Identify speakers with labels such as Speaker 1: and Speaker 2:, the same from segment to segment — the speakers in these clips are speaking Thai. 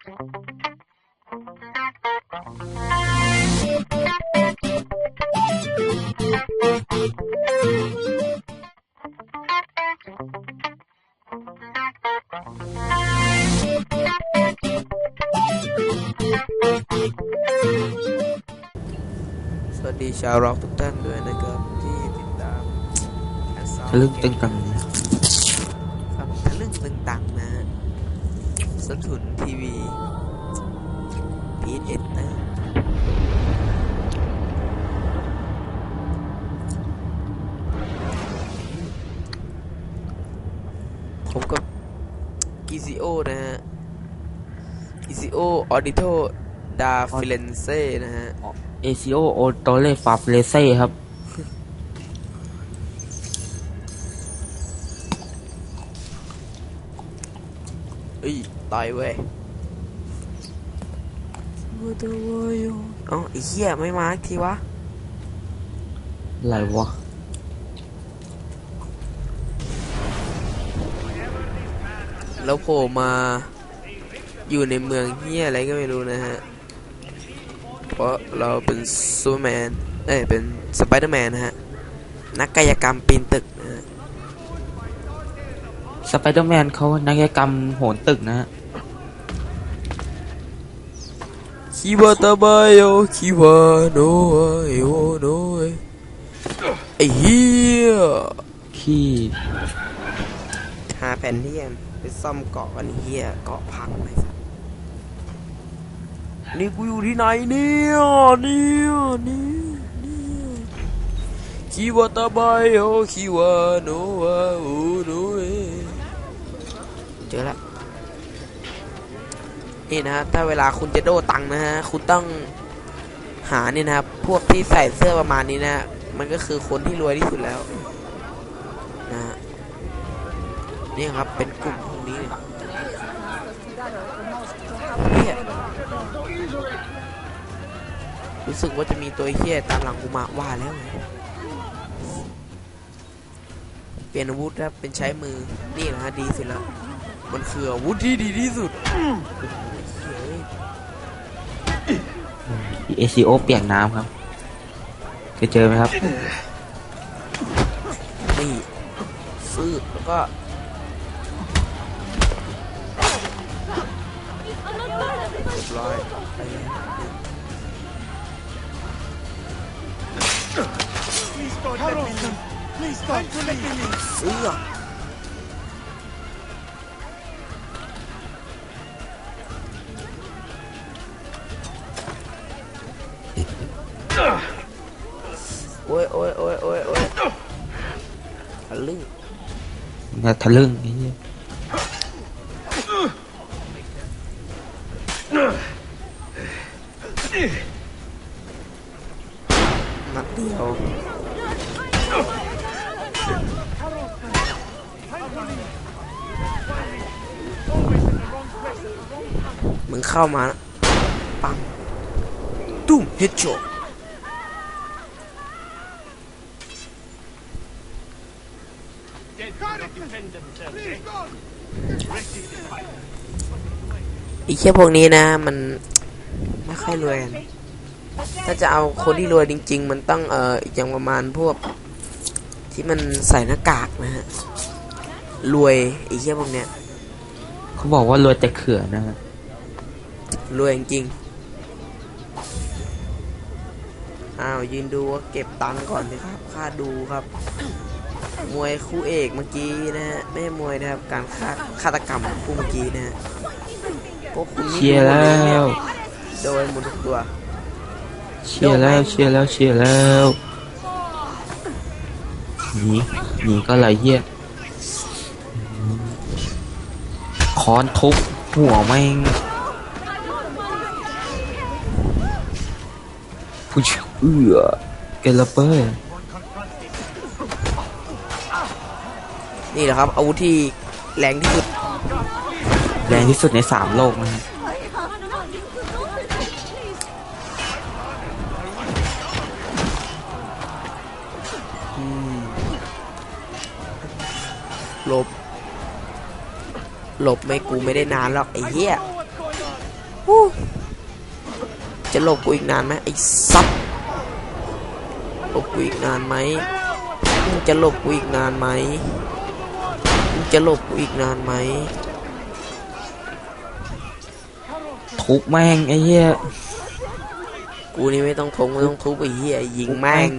Speaker 1: สวัสดีชาวร็อกทุกท่านด้วยนะครับที่ติดตามแอดซาวด์
Speaker 2: ทะลึ่งตึงตัง
Speaker 1: สถุนทีวีพีเอ็นนะผมกับกิซิโอนะฮะกิซิโอออดิโตดาฟิเลนเซ่นะฮะ
Speaker 2: เอซิโอโอโตเลฟาเฟเลเซ่ครับ
Speaker 1: ต่อยเว้ยเอ้าไอ้เหี้ยไม่มาสักทีวะ
Speaker 2: อะไรวะ
Speaker 1: แล้วโผล่มาอยู่ในเมืองเหี้ยอะไรก็ไม่รู้นะฮะ เพราะเราเป็นซูเปอร์แมน เอ้ย เป็นสไปเดอร์แมนนะฮะ นักกายกรรมปีนตึกนะฮะ
Speaker 2: สไปเดอร์แมนเขานักกายกรรมโหนตึกนะฮะ
Speaker 1: คิวาตาบายโอคิวาโนเอโอโนเอไอ้เหี้ย
Speaker 2: ขี้
Speaker 1: หาแผ่นเทียมไปซ่อมเกาะกันเฮียเกาะพังเลยสัสนี่กูอยู่ที่ไหนเนี่ยเนี่ยเนี่ยเนี่ยคิวาตาบายโอคิวาโนวาโอโนเอเจอละ นี่นะถ้าเวลาคุณจะโดตังค์นะฮะคุณต้องหาเนี่ยนะครับ พวกที่ใส่เสื้อประมาณนี้นะ มันก็คือคนที่รวยที่สุดแล้วนะนี่ครับเป็นกลุ่มพวกนี้เนี่ยรู้สึกว่าจะมีตัวเฮี้ยตามหลังกูมาว่าแล้วไงเปลี่ยนอาวุธครับเป็นใช้มือนี่นะฮะดีสุดแล้วมันคืออาวุธที่ดีที่สุด เฮ้ย
Speaker 2: เอซิโอเปียกน้ำครับเคยเจอไหมครับ
Speaker 1: นี่ซื้อแล้วก็เรียบร้อยเสื้อ โอ้ยโอ้ยโอ้ยโอ้ยโอ้ยทะลึ่ง
Speaker 2: นะทะลึ่งไอ้เหี้ย
Speaker 1: นัดเดียวมึงเข้ามาปังตุ้มเฮดโชด อีกแค่พวกนี้นะ มันไม่ค่อยรวยกันถ้าจะเอาคนที่รวยจริง ๆ มันต้องเอ่ออย่างประมาณพวก ที่มันใส่หน้ากากนะฮะรวยอีกแค่พวกเนี้ย
Speaker 2: เขาบอกว่ารวยแต่เขื่อนนะฮะ
Speaker 1: รวยจริงๆอ้าวยืนดูว่าเก็บตังค์ก่อนสิครับ ค่าดูครับ มวยคู่เอกเมื่อกี้นะฮะไม่ใช่มวยนะครับ การฆาฆาตกรรมคู่เมื่อกี้นะฮะพวกคุณนี่
Speaker 2: เชียร์
Speaker 1: ดู
Speaker 2: แล้
Speaker 1: หมดเยวโดนหมดทุกตัว
Speaker 2: เชียร์แล้วเชียร์แล้วเชียร์แล้วหนีหนีก็ไรเหี้ยค้อนทุบหัวแม่งผู้ชเอื้อเกลเปอร์
Speaker 1: นี่แหละครับ อาวุธที่แรงที่สุด
Speaker 2: แรงที่สุดในสามโลกนะฮะ
Speaker 1: หลบ หลบไม่กูไม่ได้นานหรอกไอ้เหี้ยฮู้จะหลบกูอีกนานไหมไอ้ซับหลบกูอีกนานไหมมึงจะหลบกูอีกนานไหมมึง จะหลบกูอีกนานไหม
Speaker 2: ทุบแม่งไอ้เหี้ย
Speaker 1: กูนี่ไม่ต้องทงไม่ต้องทุบไอ้เหี้ยยิงแม่ง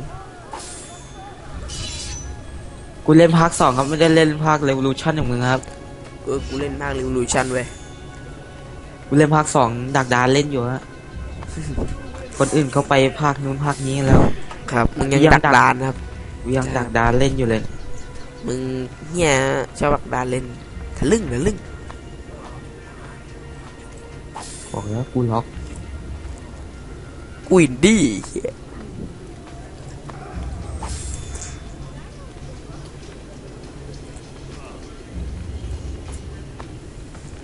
Speaker 2: กูเล่นภาคสองครับไม่ได้เล่นภาคเร v o l u t i o n อย่างมึงครับ
Speaker 1: เออกูเล่นภาครีวิวชันเว้ย
Speaker 2: กูเล่นภาคสองดักดานเล่นอยู่ฮะคนอื่นเขาไปภาคนู้นภาคนี้แล้ว
Speaker 1: ครับมึงยัง
Speaker 2: ยัง
Speaker 1: ดัก
Speaker 2: ดัก
Speaker 1: ดานครับ
Speaker 2: กูยังดักดานเล่นอยู่เลย
Speaker 1: มึงเหี้ยชอบดักดานเล่นทะลึ่งทะลึ่ง
Speaker 2: บอกแล้วกูล็อก
Speaker 1: กูอินดี้เหี้ย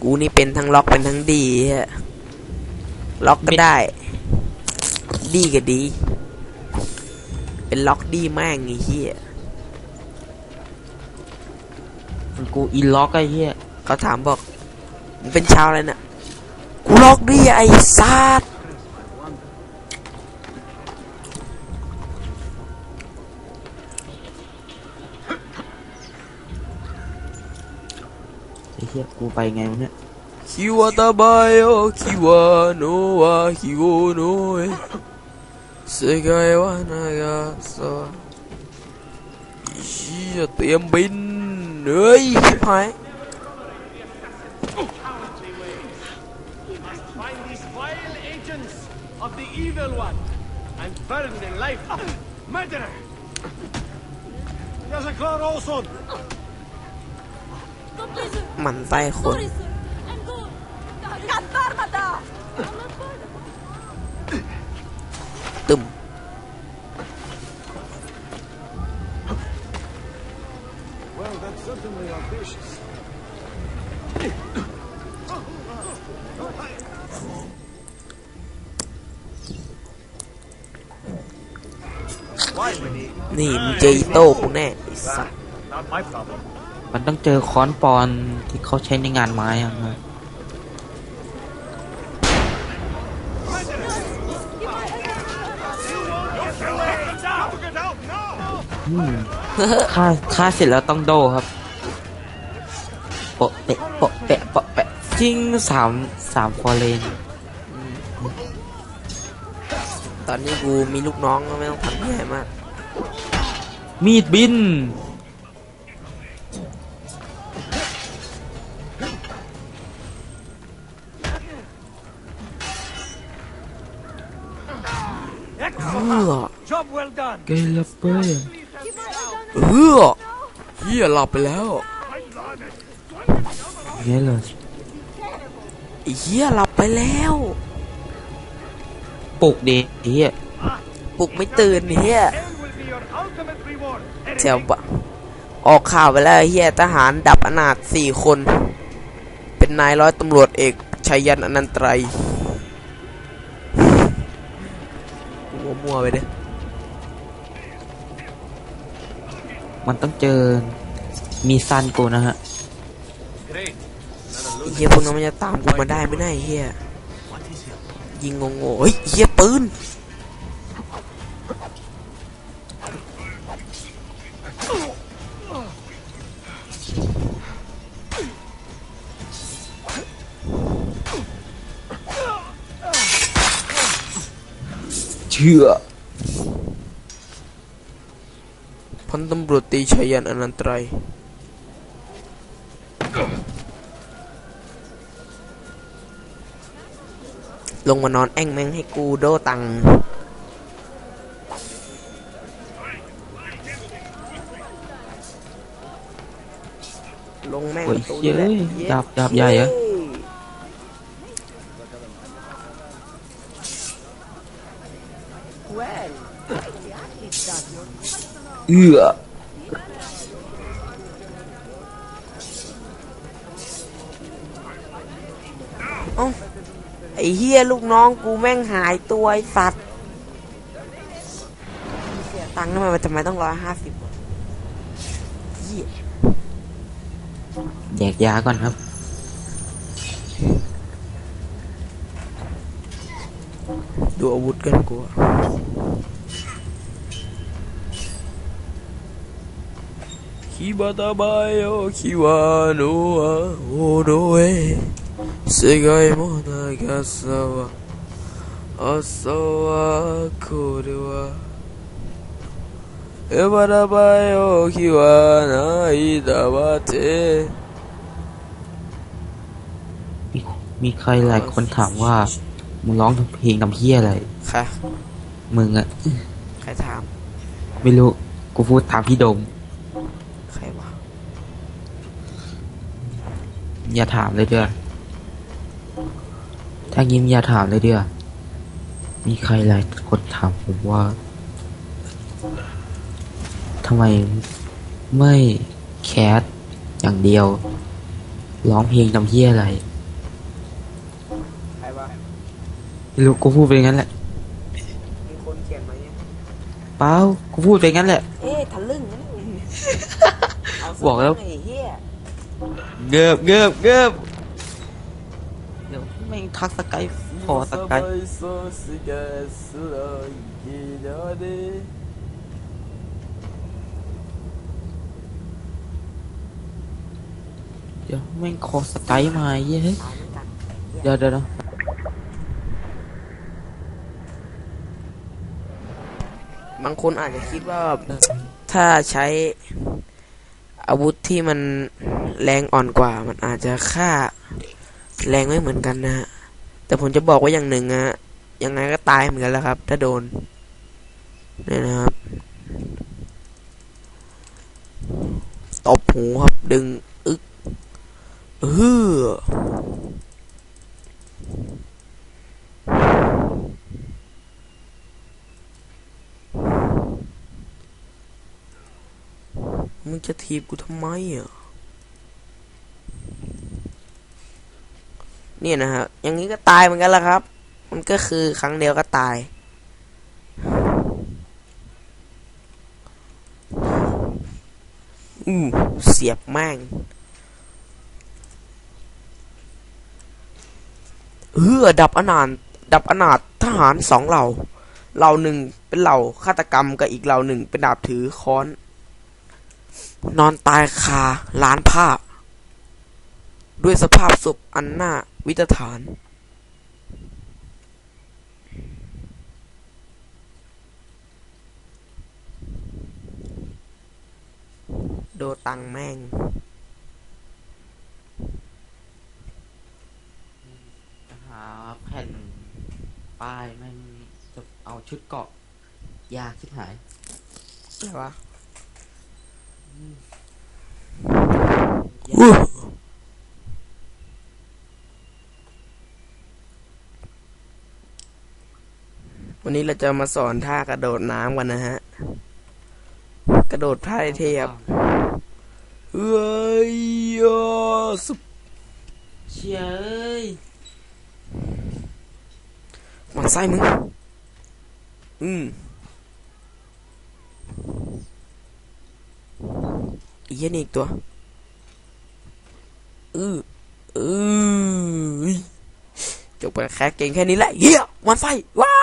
Speaker 1: กูนี่เป็นทั้งล็อกเป็นทั้งดีเหี้ยล็อกก็ได้ ดีก็ดี เป็นล็อกดีแม่งไอ้เหี้ย
Speaker 2: กูอีล็อกไอ้เหี้ย
Speaker 1: เขาถามบอกมึงเป็นชาวอะไรน่ะกูล็อกดีไอ้สัตว์
Speaker 2: ไอ้เหี้ยกูไปไงวะเนี่ย
Speaker 1: คิวาตาบายโอคิวาโนวาฮิโอโนเอเซกายวานากาซาเฮียเตรียมบิน เฮ้ยชิบหาย
Speaker 3: Find these vile agents of the
Speaker 1: เจออีโต้กูแน่ไอ้สัตว์
Speaker 3: Not my problem.
Speaker 2: มันต้องเจอค้อนปอนที่เขาใช้ในงานไม้อะนะ
Speaker 3: Get out now!
Speaker 2: อืมฆ่าฆ่าเสร็จแล้วต้องโดครับโปะเปะโปะเปะโปะเปะจริงสามสามฟอร์เรน
Speaker 1: ตอนนี้กูมีลูกน้องก็ไม่ต้องทำที่ไหนมาก
Speaker 2: มีดบิน
Speaker 1: เอ
Speaker 3: Excellent!
Speaker 1: อ
Speaker 3: Job well done!
Speaker 2: เกลเปอร์
Speaker 1: เออเฮียหลับไปแล้ว
Speaker 2: เงี้ยเลย
Speaker 1: ไอ้เฮียหลับไปแล้ว
Speaker 2: ปลุกดีไอ้เหี้ย
Speaker 1: ปลุกไม่ตื่นเฮีย
Speaker 3: Hell will be your ultimate reward.
Speaker 1: แถวบะออกข่าวไปแล้วไอ้เฮียทหารดับอนาถสี่คน เป็นนายร้อยตำรวจเอกชัยยันอนันตรัยมัวมัวๆไปเด้อ
Speaker 2: มันต้องเจอมีซันกูนะฮะ
Speaker 3: Great.
Speaker 1: ไอ้เฮียพวกนั้นมันจะตามกูมาได้ไหมนะไอ้เฮียยิงงงๆเฮ้ยเฮียปืน เชื่อพันตำรวจตรีชัยยันอนันตรัย ลงมานอนแอ่งแม่งให้กูโดตังค์ลงแม่ง
Speaker 2: โอ้ย
Speaker 1: ประตู
Speaker 2: เย้
Speaker 1: นี่แหละ
Speaker 2: ย
Speaker 1: เย้
Speaker 2: ดาบดาบใหญ่เหรอเอื้อ
Speaker 1: เอ้าไอ้เฮียลูกน้องกูแม่งหายตัวไอ้สัตว์เสียตังค์ทำไมมันทำไมต้องร้อยห้าสิบเฮีย
Speaker 2: แยกยาก่อนครับ
Speaker 1: ดูอาวุธกันกู อะคิบาตาบายโอคิวาโนะโอโดเอ世界も長さは朝はこれはエバラバよ日はないだわて
Speaker 2: มีมีใครหลายคนถามว่า มึงร้องเพลงทำเพี้ยอะไร
Speaker 1: ค่ะ
Speaker 2: มึงอะ
Speaker 1: ใครถาม
Speaker 2: ไม่รู้ กูพูดตามพี่โดม อย่าถามเลยเด้อถ้ายิ้มอย่าถามเลยเด้อมีใครหลายคนถามผมว่าทำไมไม่แคสอย่างเดียว ร้องเพลงทำเพี้ยอะไร
Speaker 1: ใครวะ
Speaker 2: ไม่รู้กูพูดไปงั้นแหละ
Speaker 1: มีคนเขียนมาเนี่ย
Speaker 2: เปล่ากูพูดไปงั้นแหละ
Speaker 1: เอ๊ะทะลึ่งนะเอา
Speaker 2: บอกแล้ว
Speaker 1: ไอ้เหี้ย
Speaker 2: เงิบเงิบเงิบเดี๋ยวแม่งทักสกายพอสกายเดี๋ยวแม่งคอสกายมาเย้ยเดี๋ยวเดี๋ยวเดี๋ยว
Speaker 1: บางคนอาจจะคิดว่าถ้าใช้ อาวุธที่มันแรงอ่อนกว่า มันอาจจะฆ่าแรงไม่เหมือนกันนะฮะแต่ผมจะบอกว่าอย่างหนึ่งอะยังไงก็ตายเหมือนกันแล้วครับ ถ้าโดนนี่นะครับตบหูครับดึง อึกเออ มึงจะทีบกูทำไมอะเนี่ยนะฮะอย่างนี้ก็ตายเหมือนกันล้วครับ มันก็คือครั้งเดียวก็ตายอือเสียบแม่งเออดับอนาถดับอนาถทหารสองเหล่า เหล่าหนึ่งเป็นเหล่าฆาตกรรมกับอีกเหล่าหนึ่งเป็นดาบถือค้อน นอนตายคาล้านผ้า ด้วยสภาพศพอันน่าวิตฐาน โดตังแม่ง
Speaker 2: หาแผ่นป้ายแม่งจะเอาชุดเกาะยากชิบหาย
Speaker 1: อะไรวะ อู้วันนี้เราจะมาสอนท่ากระโดดน้ำกันนะฮะ กระโดดท่าเทียบเอ้ยอะสุด
Speaker 2: เชียเอ้ย
Speaker 1: มันไส้มึง อืม เหี้ยนี่อีกตัวอืออือจบไปแค่เก่งแค่นี้แหละเฮียมันไฟว้า